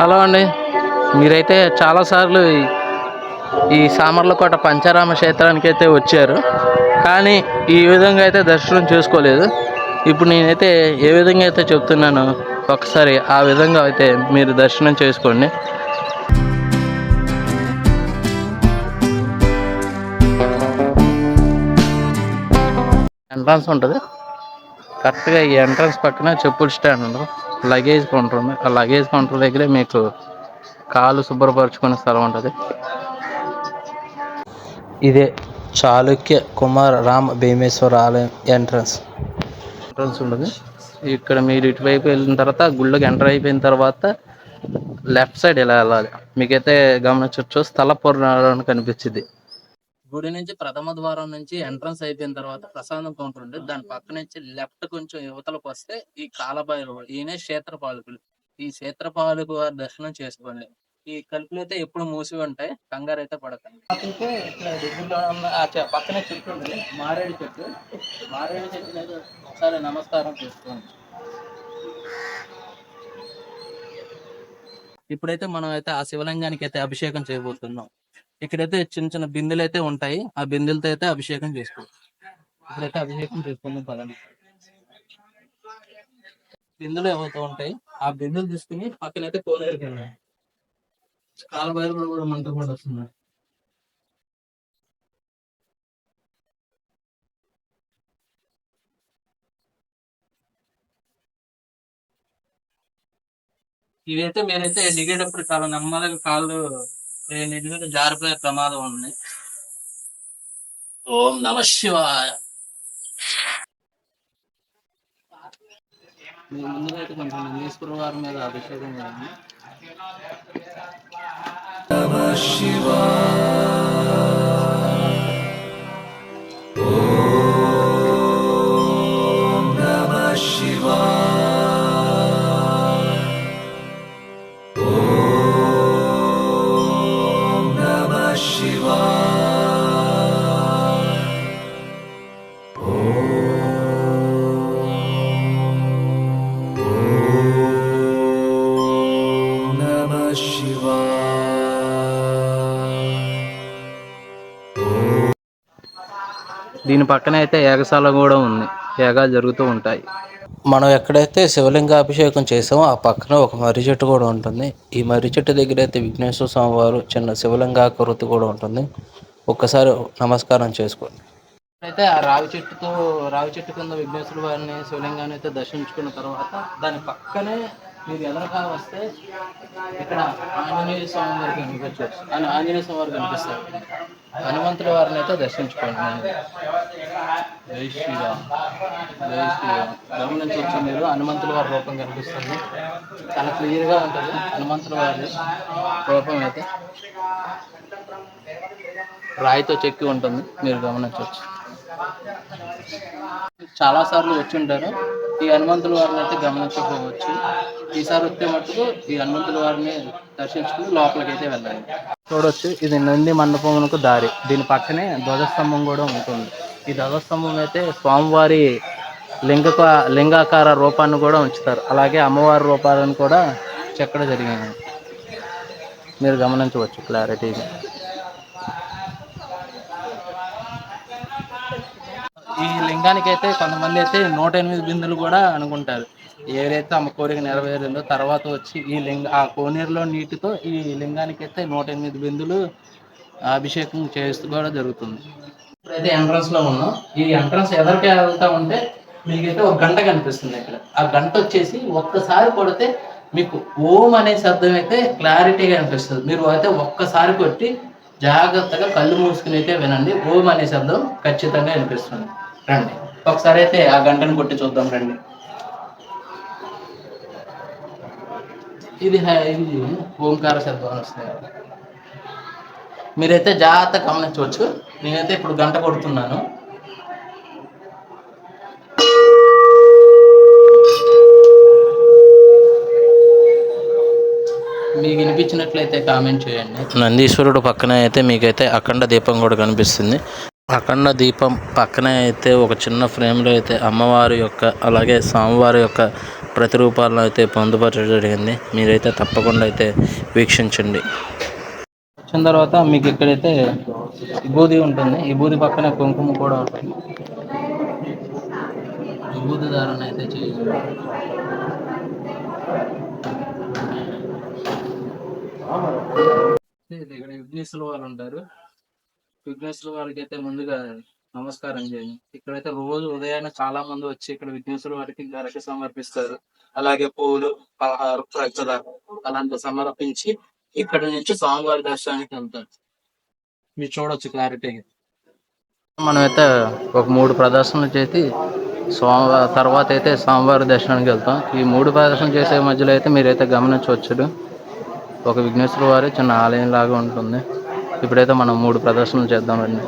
Hello అండి. మీరైతే చాలాసార్లు ఈ- ఈ సామర్లకోట పంచారామ క్షేత్రానికి అయితే వచ్చారు. కానీ ఈ విధంగా అయితే దర్శనం చేసుకోలేదు. ఇప్పుడు నేనైతే ఏ విధంగా అయితే చెప్తున్నానో ఒకసారి ఆ విధంగా అయితే మీరు దర్శనం చేసుకోండి. ఎంట్రన్స్ ఉంటుంది. కరెక్ట్గా ఈ ఎంట్రన్స్ పక్కన చెప్పుల స్టాండ్ ఉంది లగేజ్ కౌంటర్ ఉంది. ఆ లగేజ్ కౌంటర్ దగ్గరే మీకు కాలు శుభ్రపరచుకునే స్థలం ఉంటుంది. ఇదే చాళుక్య కుమార్ రామ్ భీమేశ్వర ఆలయం ఎంట్రన్స్ ఎంట్రన్స్ ఉంటుంది. ఇక్కడ మీరు ఇటువైపు వెళ్ళిన తర్వాత గుళ్ళోకి ఎంటర్ అయిపోయిన తర్వాత లెఫ్ట్ సైడ్ ఇలా వెళ్ళాలి? మీకైతే గమనించవచ్చు స్థలపురం కనిపించింది గుడి నుంచి ప్రథమ ద్వారం నుంచి ఎంట్రన్స్ అయిపోయిన తర్వాత ప్రసాదం కౌంటర్ ఉంటుంది దాని పక్క నుంచి లెఫ్ట్ కొంచెం యువతలకు వస్తే ఈ కాలభైరవ ఈయన క్షేత్రపాలకులు ఈ క్షేత్రపాలకు వారి దర్శనం చేసుకోండి. ఈ కలుపులు అయితే ఎప్పుడు మూసి ఉంటాయి కంగారు అయితే పడకండి. చె- పక్కనే చెట్టు మారేడు చెట్టు. మారేడు చెట్టు ఒకసారి నమస్కారం చేసుకోండి. ఇప్పుడైతే మనం అయితే ఆ శివలింగానికి అయితే అభిషేకం చేయబోతున్నాం. ఇక్కడైతే చిన్న చిన్న బిందెలు అయితే ఉంటాయి. ఆ బిందెలతో అయితే అభిషేకం చేసుకోవచ్చు ఇప్పుడైతే అభిషేకం చేసుకుందాం పదండి. బిందెలు ఏవైతే ఉంటాయి ఆ బిందెలు తీసుకుని పక్కనైతే కోనేరుకి వెళ్ళాలి కాలభైరవుడు కూడా మనతో కూడా వస్తున్నాడు ఇవైతే మీరైతే దిగేటప్పుడు చాలా నెమ్మదిగా కాళ్ళు ఏ నిజంగా జారిపోయే ప్రమాదం ఉంది ఓం నమ శివాయ మీ ముందుగా అయితే కొంచెం నందీశ్వర వారి మీద అభిషేకం చేయండి దీని పక్కన అయితే యాగశాల కూడా ఉంది. యాగాలు జరుగుతూ ఉంటాయి. మనం ఎక్కడైతే శివలింగ అభిషేకం చేసామో ఆ పక్కన ఒక మర్రి చెట్టు కూడా ఉంటుంది. ఈ మర్రి చెట్టు దగ్గర అయితే విఘ్నేశ్వర స్వామి వారు చిన్న శివలింగాకృతి కూడా ఉంటుంది. ఒక్కసారి నమస్కారం చేసుకోండి. అయితే ఆ రావి చెట్టుతో రావి చెట్టు కింద విఘ్నేశ్వర వారిని శివలింగాన్ని అయితే దర్శించుకున్న తర్వాత దాని పక్కనే మీరు ఎదురుగా వస్తే ఇక్కడ ఆంజనేయ స్వామి వారు కనిపించవచ్చు. అని ఆంజనేయ స్వామి వారు కనిపిస్తారు. హనుమంతుడి వారిని అయితే దర్శించుకోండి. జై శ్రీరామ్. జై శ్రీరామ్. గమనించవచ్చు మీరు హనుమంతుల వారి రూపం కనిపిస్తుంది. చాలా క్లియర్గా ఉంటుంది. హనుమంతుల వారి రూపం అయితే రాయితో చెక్కి ఉంటుంది. మీరు గమనించవచ్చు. చాలా సార్లు వచ్చి ఉంటారు. ఈ హనుమంతుల వారిని అయితే గమనించకపోవచ్చు. ఈసారి వస్తే మటుకు ఈ హనుమంతుల వారిని దర్శించుకుని లోపలికి అయితే వెళ్ళాలి. చూడొచ్చు. ఇది నంది మండపమునకు దారి. దీని పక్కనే ధ్వజస్తంభం కూడా ఉంటుంది. ఈ ధ్వజస్తంభం అయితే స్వామివారి లింగ లింగాకార రూపాన్ని కూడా ఉంచుతారు. అలాగే అమ్మవారి రూపాలను కూడా చెక్కడ జరిగింది. మీరు గమనించవచ్చు క్లారిటీగా. ఈ లింగానికి అయితే కొంతమంది అయితే నూట ఎనిమిది బిందులు కూడా అనుకుంటారు. ఏదైతే అమ్మ కోరిక నెరవేరిందో తర్వాత వచ్చి ఈ లింగ ఆ కోనేరులో నీటితో ఈ లింగానికి అయితే నూట ఎనిమిది బిందులు అభిషేకం చేస్తూ కూడా జరుగుతుంది. ఇప్పుడైతే ఎంట్రన్స్లో ఉన్నాం. ఈ ఎంట్రన్స్ ఎదరికి వెళ్తా ఉంటే మీకైతే ఒక గంట కనిపిస్తుంది ఇక్కడ. ఆ గంట వచ్చేసి ఒక్కసారి కొడితే మీకు ఓం అనే శబ్దం అయితే క్లారిటీగా అనిపిస్తుంది మీరు అయితే ఒక్కసారి కొట్టి జాగ్రత్తగా కళ్ళు మూసుకుని అయితే వినండి. ఓం అనే శబ్దం ఖచ్చితంగా వినిపిస్తుంది. రండి. ఒకసారి అయితే ఆ గంటను కొట్టి చూద్దాం రండి. ఇది ఇది ఓంకార శబ్దం అని వస్తుంది. మీరైతే జాగ్రత్తగా గమనించవచ్చు. నేనైతే ఇప్పుడు గంట కొడుతున్నాను. మీకు వినిపించినట్లయితే కామెంట్ చేయండి. నందీశ్వరుడు పక్కన అయితే మీకైతే అఖండ దీపం కూడా కనిపిస్తుంది. అఖండ దీపం పక్కనే అయితే ఒక చిన్న ఫ్రేమ్లో అయితే అమ్మవారి యొక్క అలాగే స్వామివారి యొక్క ప్రతిరూపాలను అయితే పొందుపరచడం జరిగింది. మీరైతే తప్పకుండా అయితే వీక్షించండి. వచ్చిన తర్వాత మీకు ఇక్కడైతే విభూది ఉంటుంది. విభూది పక్కన కుంకుమ కూడా ఉంటుంది. విభూది ధారణ అయితే చేయాలి ఇక్కడ విఘ్నేశ్వర వాళ్ళు ఉంటారు విఘ్నేశ్వర వారికి అయితే ముందుగా నమస్కారం చేయండి. ఇక్కడైతే రోజు ఉదయాన్నే చాలా మంది వచ్చి ఇక్కడ విఘ్నేశ్వర వారికి గరక సమర్పిస్తారు. అలాగే పూలు పలహారు ప్రజల అలాంటి సమర్పించి ఇక్కడ నుంచి స్వామివారి దర్శనానికి వెళ్తారు. మీరు చూడొచ్చు క్లారిటీ మనమైతే ఒక మూడు ప్రదర్శనలు చేసి సోమవారం తర్వాత అయితే స్వామివారి దర్శనానికి వెళ్తాం. ఈ మూడు ప్రదర్శనలు చేసే మధ్యలో అయితే మీరైతే గమనించవచ్చు ఒక విఘ్నేశ్వర వారి చిన్న ఆలయం లాగా ఉంటుంది. ఇప్పుడైతే మనం మూడు ప్రదర్శనలు చేద్దామండి.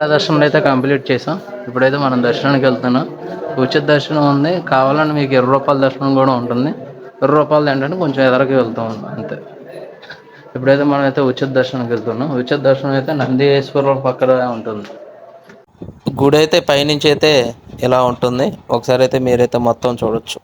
దర్శనం అయితే కంప్లీట్ చేసాం ఇప్పుడైతే మనం దర్శనానికి వెళ్తున్నాం. ఉచిత దర్శనం ఉంది. కావాలని మీకు ఇరవై రూపాయల దర్శనం కూడా ఉంటుంది. ఇరవై రూపాయలు ఏంటంటే కొంచెం ఎదరకి వెళ్తాం అంతే. ఇప్పుడైతే మనం అయితే ఉచిత దర్శనానికి వెళ్తున్నాం. ఉచిత దర్శనం అయితే నందీశ్వరం పక్కన ఉంటుంది. గుడి అయితే పైనుంచి అయితే ఇలా ఉంటుంది. ఒకసారి అయితే మీరైతే మొత్తం చూడొచ్చు.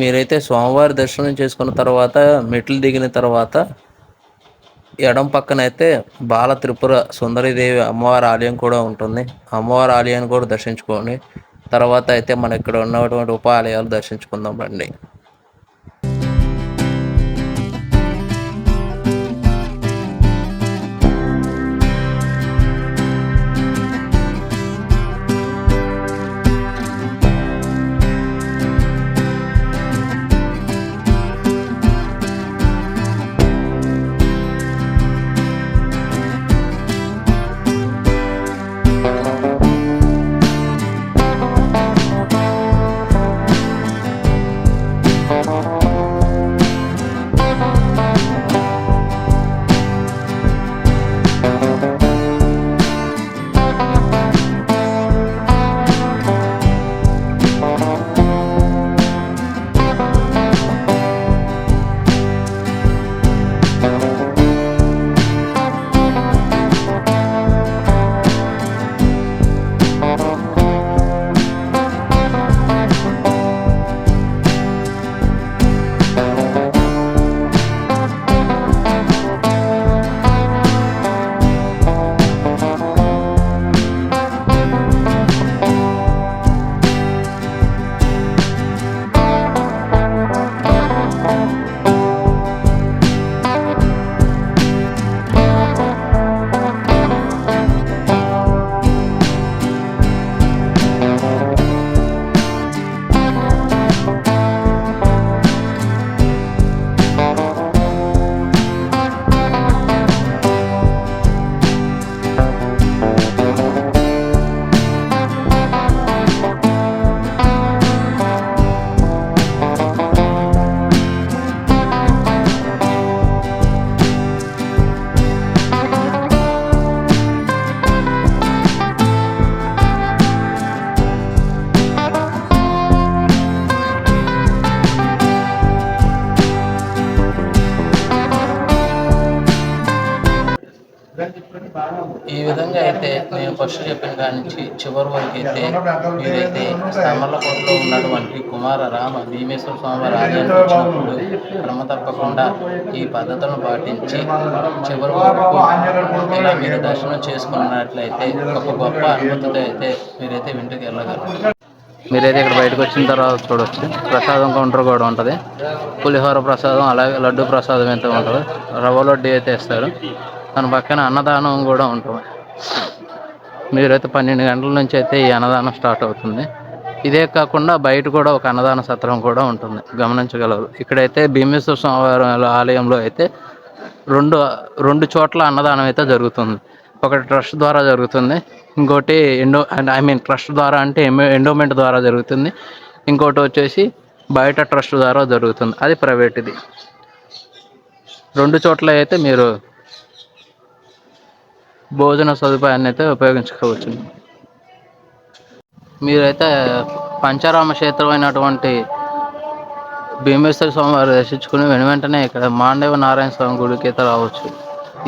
మీరైతే స్వామివారి దర్శనం చేసుకున్న తర్వాత మెట్లు దిగిన తర్వాత ఎడం పక్కన అయితే బాల త్రిపుర సుందరీదేవి అమ్మవారి ఆలయం కూడా ఉంటుంది. అమ్మవారి ఆలయాన్ని కూడా దర్శించుకోండి. తర్వాత అయితే మన ఇక్కడ ఉన్నటువంటి ఉప ఆలయాలు దర్శించుకుందాం రండి. ఫస్ట్ చెప్పిన కాడి నుంచి చివరి వరకు అయితే మీరైతే సమర్లకోటలో ఉన్నటువంటి కుమార రామ భీమేశ్వర స్వామి వారి ఆలయానికి వచ్చినప్పుడు క్రమ తప్పకుండా ఈ పద్ధతులను పాటించి చివరి వరకు ఇలా మీరు దర్శనం చేసుకున్నట్లయితే ఒక గొప్ప అనుభూతితో అయితే మీరైతే ఇంటికి వెళ్ళగలరు. మీరైతే ఇక్కడ బయటకు వచ్చిన తర్వాత చూడొచ్చు. ప్రసాదం కౌంటర్ కూడా ఉంటుంది. పులిహోర ప్రసాదం అలాగే లడ్డు ప్రసాదం అయితే ఉంటుంది. రవ్వ లడ్డు అయితే ఇస్తారు దాని పక్కన అన్నదానం కూడా ఉంటుంది. మీరైతే పన్నెండు గంటల నుంచి అయితే ఈ అన్నదానం స్టార్ట్ అవుతుంది. ఇదే కాకుండా బయట కూడా ఒక అన్నదాన సత్రం కూడా ఉంటుంది. గమనించగలరు. ఇక్కడైతే భీమేశ్వర స్వామివారి ఆలయంలో అయితే రెండు రెండు చోట్ల అన్నదానం అయితే జరుగుతుంది. ఒకటి ట్రస్ట్ ద్వారా జరుగుతుంది. ఇంకోటి ఎండో ఐ మీన్ ట్రస్ట్ ద్వారా అంటే ఎండోమెంట్ ద్వారా జరుగుతుంది. ఇంకోటి వచ్చేసి బయట ట్రస్ట్ ద్వారా జరుగుతుంది. అది ప్రైవేట్ది. రెండు చోట్ల అయితే మీరు భోజన సదుపాయాన్ని అయితే ఉపయోగించుకోవచ్చు. మీరైతే పంచారామ క్షేత్రం అయినటువంటి భీమేశ్వర స్వామి వారు దర్శించుకుని వెను వెంటనే ఇక్కడ మాండవ నారాయణ స్వామి గుడికి అయితే రావచ్చు.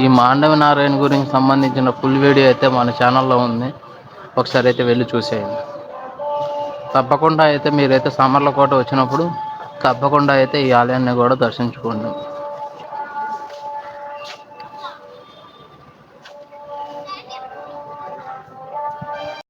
ఈ మాండవ నారాయణ గురించి సంబంధించిన ఫుల్ వీడియో అయితే మన ఛానల్లో ఉంది. ఒకసారి అయితే వెళ్ళి చూసేయండి. తప్పకుండా అయితే మీరైతే సామర్లకోట వచ్చినప్పుడు తప్పకుండా అయితే ఈ ఆలయాన్ని కూడా దర్శించుకోండి.